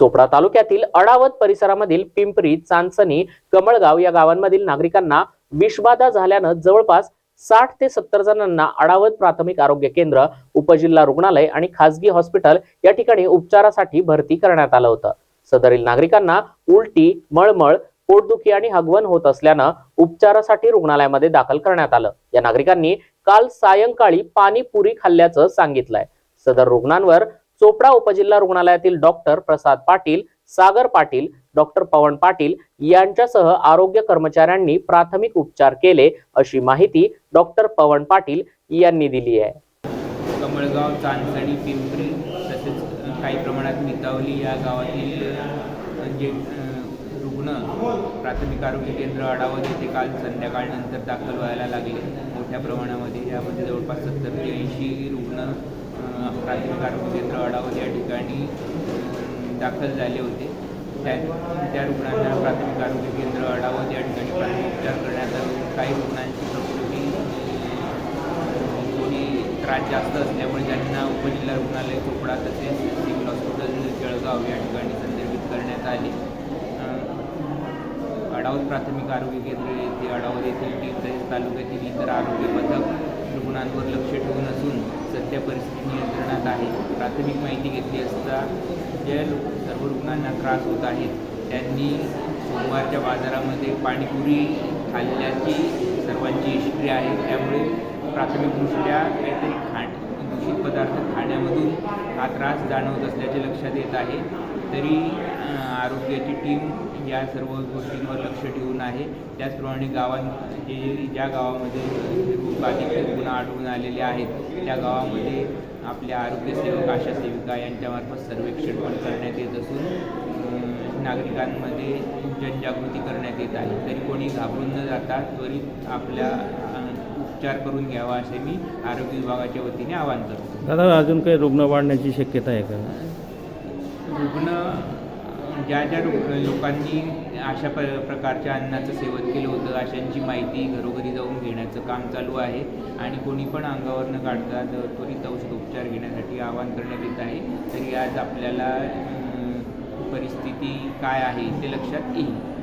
चोपडा तालुक्यातील अडावत परिसरामधील पिंपरी चांचणी कमळगाव या गावांमधील नागरिकांना विषबाधा झाल्यानं जवळपास साठ ते सत्तर जणांना अडावत प्राथमिक आरोग्य केंद्र उपजिल्हा रुग्णालय आणि खासगी हॉस्पिटल या ठिकाणी उपचारासाठी भरती करण्यात आलं होतं. सदरील नागरिकांना उलटी मळमळ पोटदुखी आणि हगवण होत असल्यानं उपचारासाठी रुग्णालयामध्ये दाखल करण्यात आलं. या नागरिकांनी काल सायंकाळी पाणीपुरी खाल्ल्याचं सांगितलंय. सदर रुग्णांवर चोपडा उपजिल्हा रुग्णालयातील डॉक्टर प्रसाद पाटील सागर पाटील डॉक्टर पवन पाटील यांच्यासह आरोग्य कर्मचाऱ्यांनी प्राथमिक उपचार केले अशी माहिती डॉक्टर पवन पाटील यांनी दिली आहे. कमळगाव चांदसणी पिंपरी तसेच काही प्रमाणात मितावली या गावातील जे रुग्ण प्राथमिक आरोग्य केंद्र आढावत येथे काल संध्याकाळनंतर दाखल व्हायला लागले. मोठ्या प्रमाणामध्ये यामध्ये जवळपास सत्तर ते ऐंशी रुग्ण प्राथमिक आरोग्य केंद्र अडावत या ठिकाणी दाखल झाले होते. त्या त्या रुग्णांना प्राथमिक आरोग्य केंद्र अडावत या ठिकाणी प्राथमिक उपचार करण्यात आले. काही रुग्णांची प्रकृती थोडी त्रास जास्त असल्यामुळे त्यांना उपजिल्हा रुग्णालय चोपडा तसेच सिव्हिल हॉस्पिटल जळगाव या ठिकाणी संदर्भित करण्यात आले. अडावत प्राथमिक आरोग्य केंद्र येथे अडावत येथील टीम तसेच तालुक्यातील इतर आरोग्य पथक रुग्णांवर लक्ष ठेवून असून सध्या परिस्थिती नियंत्रणात आहे. प्राथमिक माहिती घेतली असता ज्या लोक सर्व रुग्णांना त्रास होत आहेत त्यांनी सोमवारच्या बाजारामध्ये पाणीपुरी खाल्ल्याची सर्वांची हिस्ट्री आहे. त्यामुळे प्राथमिकदृष्ट्या काहीतरी खाण दूषित पदार्थ खाण्यामधून हा त्रास जाणवत असल्याचे लक्षात येत आहे. तरी आरोग्याची टीम या सर्व गोष्टींवर लक्ष ठेवून आहे. त्याचप्रमाणे गावां जे ज्या गावामध्ये बाधित रुग्ण आढळून आलेले आहेत त्या गावामध्ये आपल्या आरोग्यसेवक आशा सेविका यांच्यामार्फत सर्वेक्षण पण करण्यात येत असून नागरिकांमध्ये जनजागृती करण्यात येत आहे. तरी कोणी घाबरून न जाता त्वरित आपल्या उपचार करून घ्यावा असे मी आरोग्य विभागाच्या वतीने आवाहन करतो. दादा अजून काही रुग्ण वाढण्याची शक्यता आहे का? रुग्ण ज्या ज्या लोकांनी अशा प प्रकारच्या अन्नाचं सेवन केलं होतं अशांची माहिती घरोघरी जाऊन घेण्याचं काम चालू आहे आणि कोणी पण अंगावर न काढता त्वरित औषध उपचार घेण्यासाठी आवाहन करण्यात येत आहे. तरी आज आपल्याला परिस्थिती काय आहे ते लक्षात येईल.